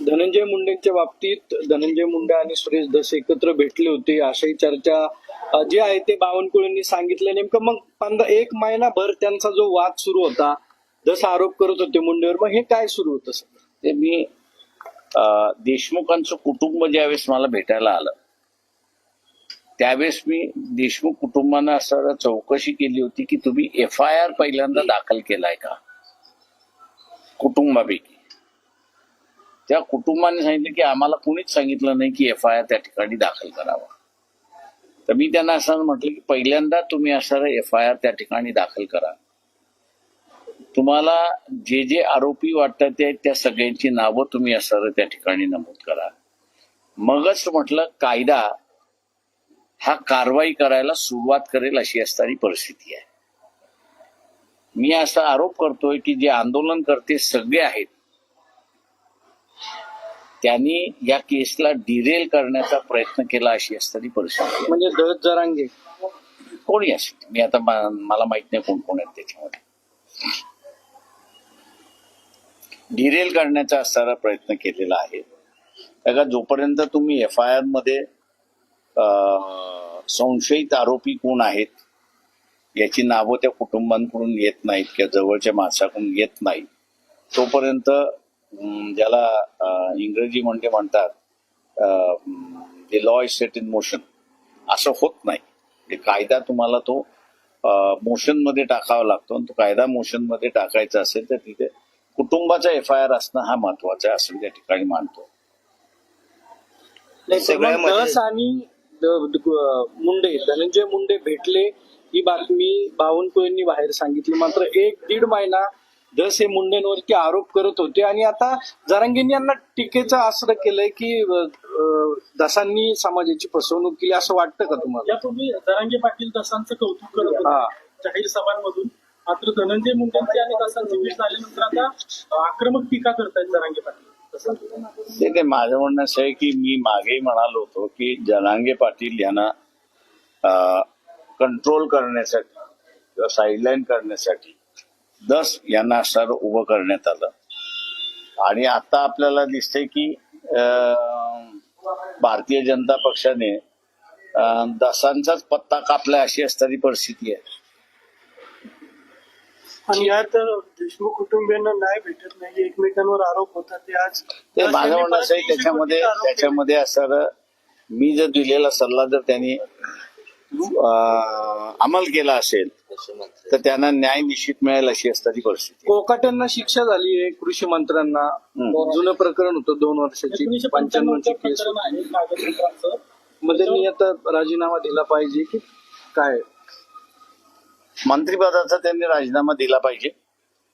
धनंजय मुंडेंच्या बाबतीत धनंजय मुंडे आणि सुरेश धस एकत्र भेटले होते. अशाही चर्चा जे आहे ते बावनकुळेंनी सांगितलं. नेमकं मग पंधरा एक महिनाभर त्यांचा जो वाद सुरू होता जसं आरोप करत होते मुंडेवर. मग हे काय सुरू होतं सर ते मी देशमुखांचं कुटुंब ज्यावेळेस मला भेटायला आलं त्यावेळेस मी देशमुख कुटुंबानं असं चौकशी केली होती की तुम्ही एफ आय आर पहिल्यांदा दाखल केलाय का? कुटुंबापैकी. त्या कुटुंबाने सांगितलं की आम्हाला कुणीच सांगितलं नाही की एफ आय आर त्या ठिकाणी दाखल करावा. तर मी त्यांना असं म्हटलं की पहिल्यांदा तुम्ही असं एफ आय आर त्या ठिकाणी दाखल करा. तुम्हाला जे जे आरोपी वाटतात ते त्या सगळ्यांची नावं तुम्ही असणारं त्या ठिकाणी नमूद करा. मगच म्हटलं कायदा हा कारवाई करायला सुरुवात करेल अशी असणारी परिस्थिती आहे. मी असा आरोप करतोय की जे आंदोलन करते सगळे आहेत त्यांनी या केसला डिरेल करण्याचा प्रयत्न केला अशी असणारी परिस्थिती. म्हणजे दहत जरांगे. कोणी असेल? मी आता मला माहीत नाही कोण कोण आहेत त्याच्यामध्ये. डिरेल करण्याचा असणारा प्रयत्न केलेला आहे. का जोपर्यंत तुम्ही एफ आय आरमध्ये संशयित आरोपी कोण आहेत याची नावं त्या कुटुंबांकडून येत नाहीत किंवा जवळच्या माणसाकडून येत नाही तोपर्यंत ज्याला इंग्रजी म्हणजे म्हणतात the law is set in motion असं होत नाही. ते कायदा तुम्हाला तो मोशनमध्ये टाकावा लागतो आणि तो कायदा मोशनमध्ये टाकायचा असेल तर तिथे कुटुंबाचा एफ आय आर असणं हा महत्त्वाचा आहे असं त्या ठिकाणी मानतो. आणि मुंडे धनंजय मुंडे भेटले ही बातमी बावनकुळेंनी बाहेर सांगितली. मात्र एक दीड महिना धस हे मुंडेंवरती आरोप करत होते आणि आता जरांगेंनी यांना टीकेचं आश्रय केलंय की दसांनी समाजाची फसवणूक केली असं वाटतं का तुम्हाला? यापूर्वी जरांगे पाटील दसांचं कौतुक करत हा. होते जाहीर सभांमधून. मात्र धनंजय मुंडेंची आणि दसांची भेट झाल्यानंतर आता आक्रमक टीका करतायत जरांगे पाटील. तसं? ते ते माझं म्हणणं असं आहे की मी मागेही म्हणालो होतो की जनांगे पाटील यांना कंट्रोल करण्यासाठी किंवा साईडलाईन करण्यासाठी दस यांना असं उभं करण्यात आलं. आणि आता आपल्याला दिसतंय की भारतीय जनता पक्षाने दसांचाच पत्ता कापला अशी असणारी परिस्थिती आहे. आणि यात देशमुख कुटुंबियांना न्याय भेटत नाही एकमेकांवर आरोप होतात. ते आज ते माझं म्हणणं असं त्याच्यामध्ये त्याच्यामध्ये असं मी जर दिलेला सल्ला जर त्यांनी अंमल केला असेल तर त्यांना न्याय निश्चित मिळेल अशी असणारी परिस्थिती. कोकाट्यांना शिक्षा झाली आहे कृषी मंत्र्यांना. जुनं प्रकरण होतं दोन वर्षाची पंच्याण्णवची केस मग त्यांनी आता राजीनामा दिला पाहिजे की काय? मंत्रिपदाचा त्यांनी राजीनामा दिला पाहिजे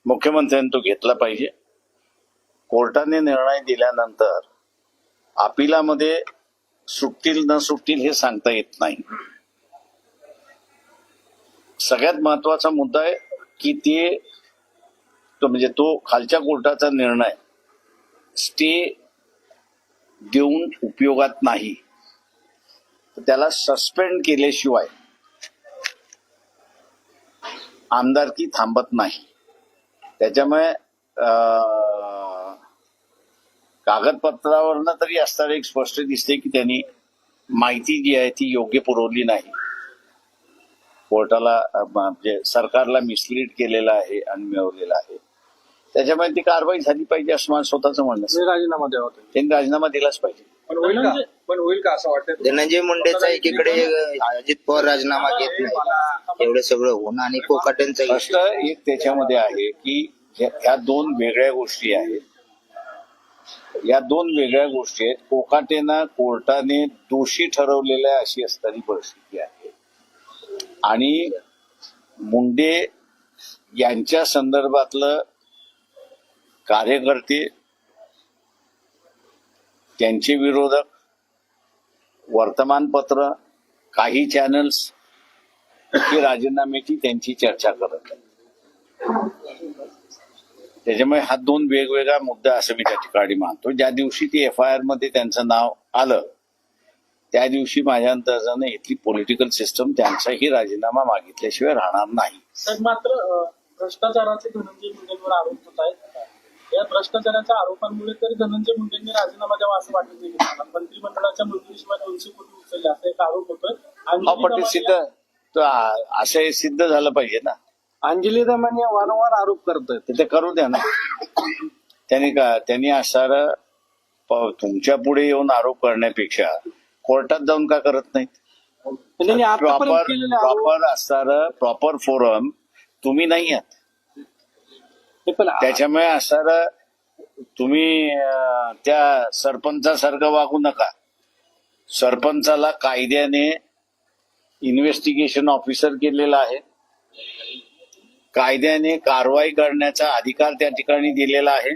मुख्यमंत्र्यांनी तो घेतला पाहिजे. कोर्टाने निर्णय दिल्यानंतर अपिलामध्ये सुटतील न सुटतील हे सांगता येत नाही. सगळ्यात महत्त्वाचा मुद्दा आहे की ते तो म्हणजे तो खालच्या कोर्टाचा निर्णय स्टे देऊन उपयोगात नाही. त्याला सस्पेंड केल्याशिवाय आमदारकी थांबत नाही. त्याच्यामुळे कागदपत्रावरनं तरी असताना एक स्पष्ट दिसते की त्यांनी माहिती जी आहे ती योग्य पुरवली नाही. कोर्टाला म्हणजे सरकारला मिसलीड केलेला आहे आणि मिळवलेला आहे. त्याच्यामुळे ती कारवाई झाली पाहिजे असं माझं स्वतःच म्हणणं राजीनामा द्यावा त्यांनी. राजीनामा दिलाच पाहिजे. पण होईल का पण होईल का असं वाटतं धनंजय मुंडेचा एकीकडे अजित पवार राजीनामा घेत नाही. एवढं सगळं होणं आणि कोकाटेंचा प्रश्न एक त्याच्यामध्ये आहे की ह्या ह्या दोन वेगळ्या गोष्टी आहेत. या दोन वेगळ्या गोष्टी आहेत. कोकाटेना कोर्टाने दोषी ठरवलेल्या अशी असणारी परिस्थिती आहे. आणि मुंडे यांच्या संदर्भातलं कार्यकर्ते त्यांचे विरोधक वर्तमानपत्र काही चॅनल्स ही राजीनाम्याची त्यांची चर्चा करत त्याच्यामुळे हा दोन वेगवेगळा मुद्दा असं मी त्या ठिकाणी मानतो. ज्या दिवशी ती एफ आय आरमध्ये त्यांचं नाव आलं त्या दिवशी माझ्या अंदाजाने इथली पॉलिटिकल सिस्टम त्यांचाही राजीनामा मागितल्याशिवाय राहणार नाही. तर मात्र भ्रष्टाचाराचे धनंजय मुंडेंवर आरोप होत आहेत. या भ्रष्टाचाराच्या आरोपांमुळे तर धनंजय मुंडेंनी राजीनामा द्यावा असं वाटत नाही. मंत्रिमंडळाच्या मंजुरीशिवाय दोनशे कोटी उचलले असा एक आरोप होतोय. अंजली सिद्ध असं हे सिद्ध झालं पाहिजे ना. अंजली दमानिया वारंवार आरोप करतात तर ते करू द्या ना. त्यांनी का त्यांनी असणार तुमच्यापुढे येऊन आरोप करण्यापेक्षा कोर्टात जाऊन का करत नाहीत? प्रॉपर प्रॉपर असणार प्रॉपर फोरम तुम्ही नाही आहात. त्याच्यामुळे असणार तुम्ही त्या सरपंचासारखं वागू नका. सरपंचाला कायद्याने इन्व्हेस्टिगेशन ऑफिसर केलेला आहे. कायद्याने कारवाई करण्याचा अधिकार त्या ठिकाणी दिलेला आहे.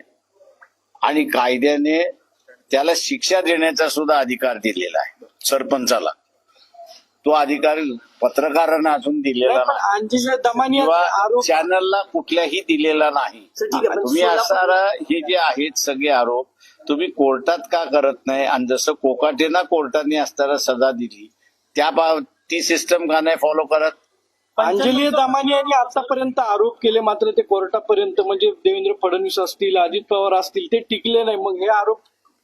आणि कायद्याने त्याला शिक्षा देण्याचा सुद्धा अधिकार दिलेला आहे सरपंचाला. तो अधिकार पत्रकारांना अजून दिलेला नाही, चॅनलला कुठल्याही दिलेला नाही. तुम्ही असणारा हे जे आहेत सगळे आरोप तुम्ही कोर्टात का करत नाही? आणि जसं कोकाटेना कोर्टाने असताना सजा दिली त्या ती सिस्टम का नाही फॉलो करत? अंजली दमानिया यांनी आतापर्यंत आरोप केले मात्र ते कोर्टापर्यंत म्हणजे देवेंद्र फडणवीस असतील अजित पवार असतील ते टिकले नाही. मग हे आरोप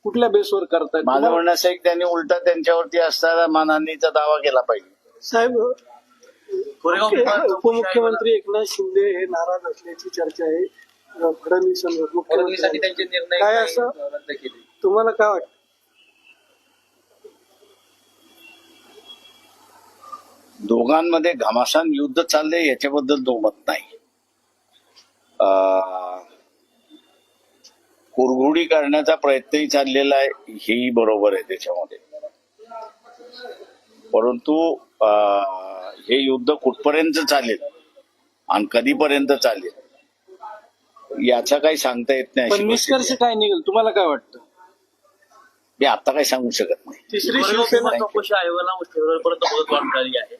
कुठल्या बेसवर करतायत माझं म्हणणं असं आहे की त्यांनी उलटा त्यांच्यावरती असणारा मानहानीचा दावा केला पाहिजे. साहेब कोरेगाव उपमुख्यमंत्री एकनाथ शिंदे हे नाराज असल्याची चर्चा आहे. अं, फडणवीसांवर मुख्यमंत्र्यांवर. त्यांचे निर्णय काय असं? रद्द केले. तुम्हाला काय वाटतं? दोघांमध्ये घमासान युद्ध चाललंय याच्याबद्दल दोमत नाही. अं, कुरघोडी करण्याचा प्रयत्नही चाललेला आहे हेही बरोबर आहे त्याच्यामध्ये. परंतु हे युद्ध कुठपर्यंत चालेल आणि कधीपर्यंत चालेल याचा काही सांगता येत नाही निष्कर्ष काय निघेल? तुम्हाला काय वाटतं. मी आता काही सांगू शकत नाही. तिसरी शिवसेना भीमा चौकशी आयोगाला फेब्रुवारीपर्यंत मुदत वाढ मिळाली आहे.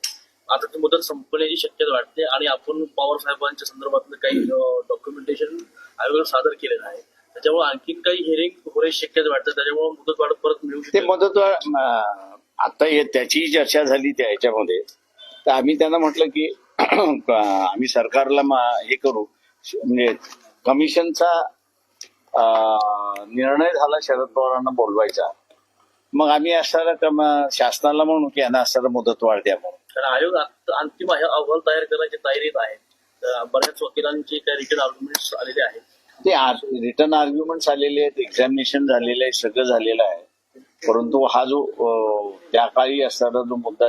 आता ती मुदत संपण्याची शक्यता वाटते आणि आपण पवार साहेबांच्या संदर्भातलं काही डॉक्युमेंटेशन आयोगाला सादर केलेलं आहे. त्याच्यामुळे आणखीन काही हिअरिंग होण्याची शक्यता वाटते. त्याच्यामुळे मुदत वाढ परत मिळू ते शकते मदत आता हे त्याचीही चर्चा झाली त्या ह्याच्यामध्ये. तर आम्ही त्यांना म्हटलं की आम्ही सरकारला हे करू. म्हणजे कमिशनचा निर्णय झाला शरद पवारांना बोलवायचा. मग आम्ही कम- शासनाला म्हणू की यांना असणारा मुदत वाढ द्या म्हणून. कारण आयोग आत- अंतिम अहवाल तयार करण्याची तयारीत आहे. बऱ्याच वकिलांचे काही रिटर्न आर्ग्युमेंट्स आलेले आहेत. ते रिटर्न आर्ग्युमेंट आलेले आहेत एक्झामिनेशन झालेलं आहे सगळं झालेलं आहे. परंतु हा जो त्या काळी असणारा जो मुद्दा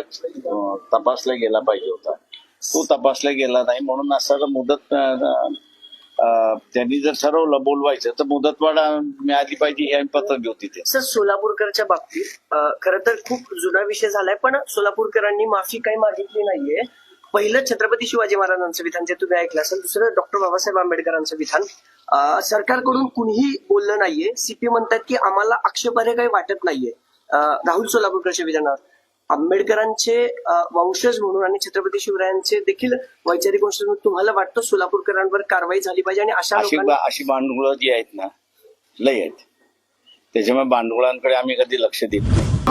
तपासला गेला पाहिजे होता तो तपासला गेला नाही. म्हणून असणारा मुदत त्यांनी जर ठरवलं बोलवायचं तर मुदतवाढ मिळाली पाहिजे हे पत्र घेऊ तिथे. सर सोलापूरकरच्या बाबतीत खर तर खूप जुना विषय झालाय पण सोलापूरकरांनी माफी काही मागितली नाहीये. पहिलं छत्रपती शिवाजी महाराजांचं विधान जे तुम्ही ऐकलं असेल दुसरं डॉक्टर बाबासाहेब आंबेडकरांचं विधान. सरकारकडून कुणीही बोललं नाहीये. सीपी म्हणतात की आम्हाला आक्षेपार्ह काही वाटत नाहीये. राहुल सोलापूरकरच्या विधानावर? आंबेडकरांचे वंशज म्हणून आणि छत्रपती शिवरायांचे देखील वैचारिक वंशज म्हणून तुम्हाला वाटतं सोलापूरकरांवर कारवाई झाली पाहिजे आणि अशा अशी भांडवळं जी आहेत ना लय आहेत. त्याच्यामुळे भांडवळांकडे आम्ही कधी लक्ष देत नाही.